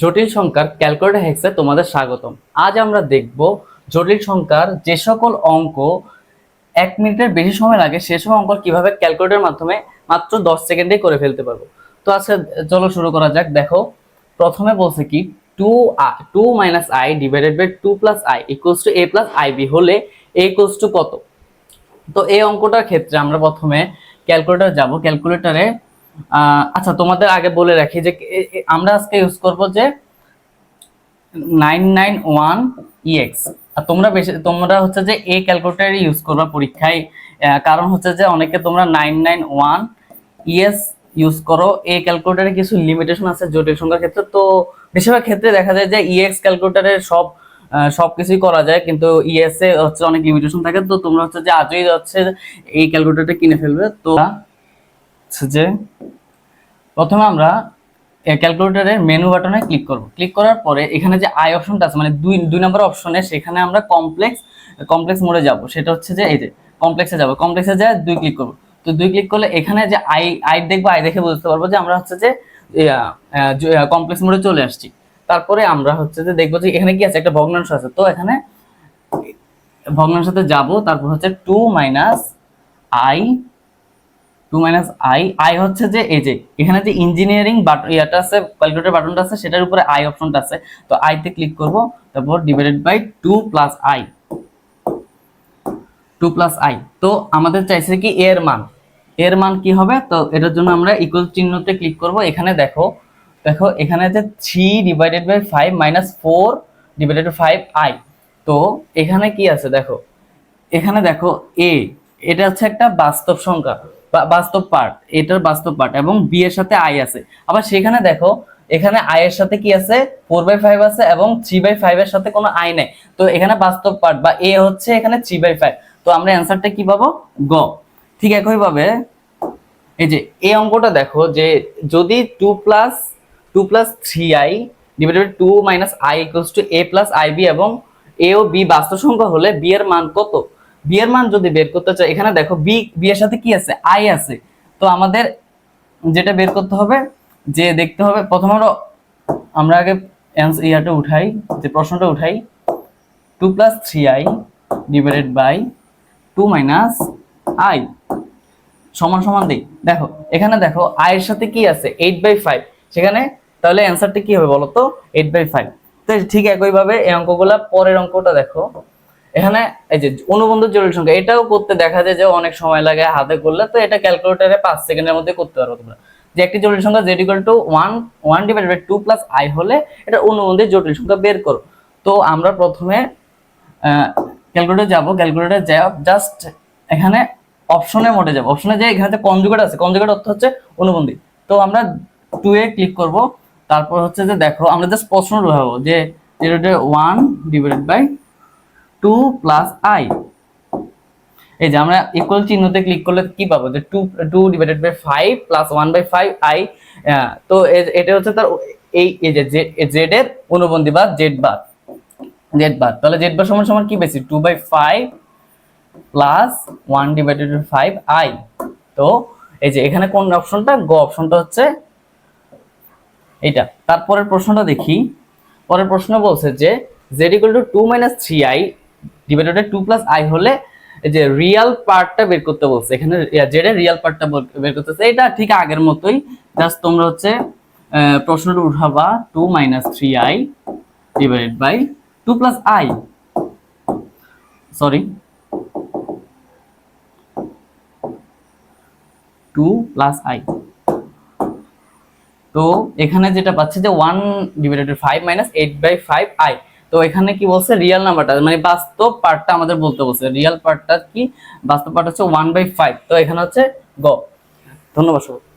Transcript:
জটিল সংখ্যার ক্যালকুলেটর হেক্সে তোমাদের স্বাগতম। আজ আমরা দেখব জটিল সংখ্যার যে সকল অঙ্ক, এক মিনিটের বেশি সময় লাগে সেসব অঙ্ক কীভাবে ক্যালকুলেটরের মাধ্যমে মাত্র দশ সেকেন্ডেই করে ফেলতে পারব। তো আজকে চলো শুরু করা যাক। দেখো, প্রথমে বলছে কি two two minus i divided by two plus i equals two a plus i b হলে এ ইকুয়ালস টু কত? তো এই অঙ্কটার ক্ষেত্রে আমরা প্রথমে ক্যালকুলেটর যাব। ক্যালকুলেটরে আচ্ছা তোমাদের আগে বলে রাখি যে এ- এ- আমরা আজকে ইউজ করব যে nine nine one E X আর তোমরা বেশি তোমরা হচ্ছে যে এই ক্যালকুলেটর ইউজ করবা পরীক্ষায়। কারণ হচ্ছে যে অনেকে তোমরা nine nine one E S use করো। এই ক্যালকুলেটরে কিছু লিমিটেশন আছে জটিল সংখ্যার ক্ষেত্রে। তো বেশিরভাগ ক্ষেত্রে দেখা যায় যে ইএক্স ক্যালকুলেটরে সব আহ, সবকিছুই করা যায়। কিন্তু ইএস এ হচ্ছে অনেক লিমিটেশন থাকে। তো তোমরা হচ্ছে যে আজই হচ্ছে এই ক্যালকুলেটরটা কিনে ফেলবে। তো যে, প্রথমে আমরা ক্যালকুলেটরের মেনু বাটনে ক্লিক করব। ক্লিক করার পরে এখানে যে আই অপশনটা আছে মানে দুই দুই নম্বর অপশনে সেখানে আমরা কমপ্লেক্স কমপ্লেক্স মোডে যাব। সেটা হচ্ছে যে, এই যে কমপ্লেক্সে যাব। কমপ্লেক্সে যায় দুই ক্লিক করব। তো দুই ক্লিক করলে এখানে যে আই আই দেখব আই দেখে বুঝতে পারব যে আমরা হচ্ছে যে কমপ্লেক্স মোডে চলে আসছি। তারপরে আমরা হচ্ছে যে দেখব যে এখানে কি আছে, একটা ভগ্নাংশ আছে। তো এখানে ভগ্নাংশতে যাব, তারপর হচ্ছে two minus i two minus i i হচ্ছে যে এই যে, এখানে যে ইঞ্জিনিয়ারিং বাটন ইয়াটা আছে ক্যালকুলেটর বাটনটা আছে, সেটার উপরে আই অপশনটা আছে। তো আইতে ক্লিক করব, তারপর divided by two plus i two plus i তো আমাদের চাইছে কি এর মান। এর মান কি হবে? তো এটার জন্য আমরা ইকুয়াল চিহ্নতে ক্লিক করব। এখানে দেখো দেখো, এখানে যে three divided by five minus four divided five i তো এখানে কি আছে? দেখো, এখানে দেখো এ এটা হচ্ছে একটা বাস্তব সংখ্যা। বাস্তব পার্ট এটার বাস্তব পার্ট এবং বি এর সাথে আই আছে। আবার সেখানে দেখো, এখানে আই এর সাথে কি আছে? ফোর বাই ফাইভ আছে এবং থ্রি বাই ফাইভ এর সাথে কোনো আই নেই। তো এখানে বাস্তব পার্ট বা এ হচ্ছে এখানে থ্রি বাই ফাইভ তো আমরা অ্যান্সারটা কি পাবো? গ। ঠিক একইভাবে এই যে, এই অঙ্কটা দেখো যে যদি two plus two plus three i divided two minus i equals two a plus i b এবং এ ও বি বাস্তব সংখ্যা হলে বি এর মান কত? বি এর মান যদি বের করতে চাই, এখানে দেখো বি বি এর সাথে কি আছে? আই আছে। তো আমাদের যেটা বের করতে হবে, যে দেখতে হবে, প্রথম আমরা আগে ইয়াটা উঠাই, যে প্রশ্নটা উঠাই two plus three i divided by two minus i সমান সমান দিই। দেখো, এখানে দেখো আই এর সাথে কি আছে? এইট বাই ফাইভ সেখানে তাহলে অ্যান্সারটা কি হবে বলো তো? এইট বাই ফাইভ তো ঠিক একইভাবে এই অঙ্কগুলা পরের অঙ্কটা দেখো। এখানে এই যে অনুবন্ধ জটিল সংখ্যা, এটাও করতে দেখা যায় যে অনেক সময় লাগে হাতে করলে, তো এটা ক্যালকুলেটারে পাঁচ সেকেন্ডের মধ্যে করতে পারব তোমরা। যে একটি জটিল সংখ্যা z equal to one one divide by two plus i হলে এটা অনুবন্ধের জটিল সংখ্যা বের করো। তো আমরা প্রথমে ক্যালকুলেটর যাব ক্যালকুলেটর যাব জাস্ট এখানে অপশনের মোটে যাব। অপশনে যে এখানে যে কনজুগেট আছে কনজুগেট অর্থ হচ্ছে অনুবন্ধী তো আমরা টু এ ক্লিক করব, তারপর হচ্ছে যে দেখো, আমরা জাস্ট প্রশ্ন উঠাবো যে one divide by two plus i. এই যে আমরা ইকুয়াল চিহ্নতে ক্লিক করলে কি পাবো? যে two two divided by five plus one by five i তো এটা হচ্ছে তার এই এই জেড এর অনুবন্ধী বা জেড বার জেড বার তাহলে জেড বার সমান সমান কি বেশি? Two by five plus one divided by five i তো এই যে এখানে কোন অপশনটা? গ অপশনটা হচ্ছে এইটা। তারপরের প্রশ্নটা দেখি। পরের প্রশ্ন বলছে যে z equal to two minus three i divided two plus i হলে যে রিয়াল পার্টটা বের করতে বলছে। এখানে জেড এর রিয়াল পার্টটা বের করতেছে, এটা ঠিক আগের মতোই। জাস্ট তোমরা হচ্ছে প্রশ্নটা উঠাবা two minus three i divided by two plus i sorry two plus i তো এখানে যেটা পাচ্ছি যে one divided five minus eight by five i তো এখানে কি বলছে? রিয়েল নাম্বারটা মানে বাস্তব পার্টটা আমাদের বলতে বলছে। রিয়েল পার্টটা কি? বাস্তব পার্ট হচ্ছে ওয়ান বাই ফাইভ তো এখানে হচ্ছে গ ধন্যবাদ সবাই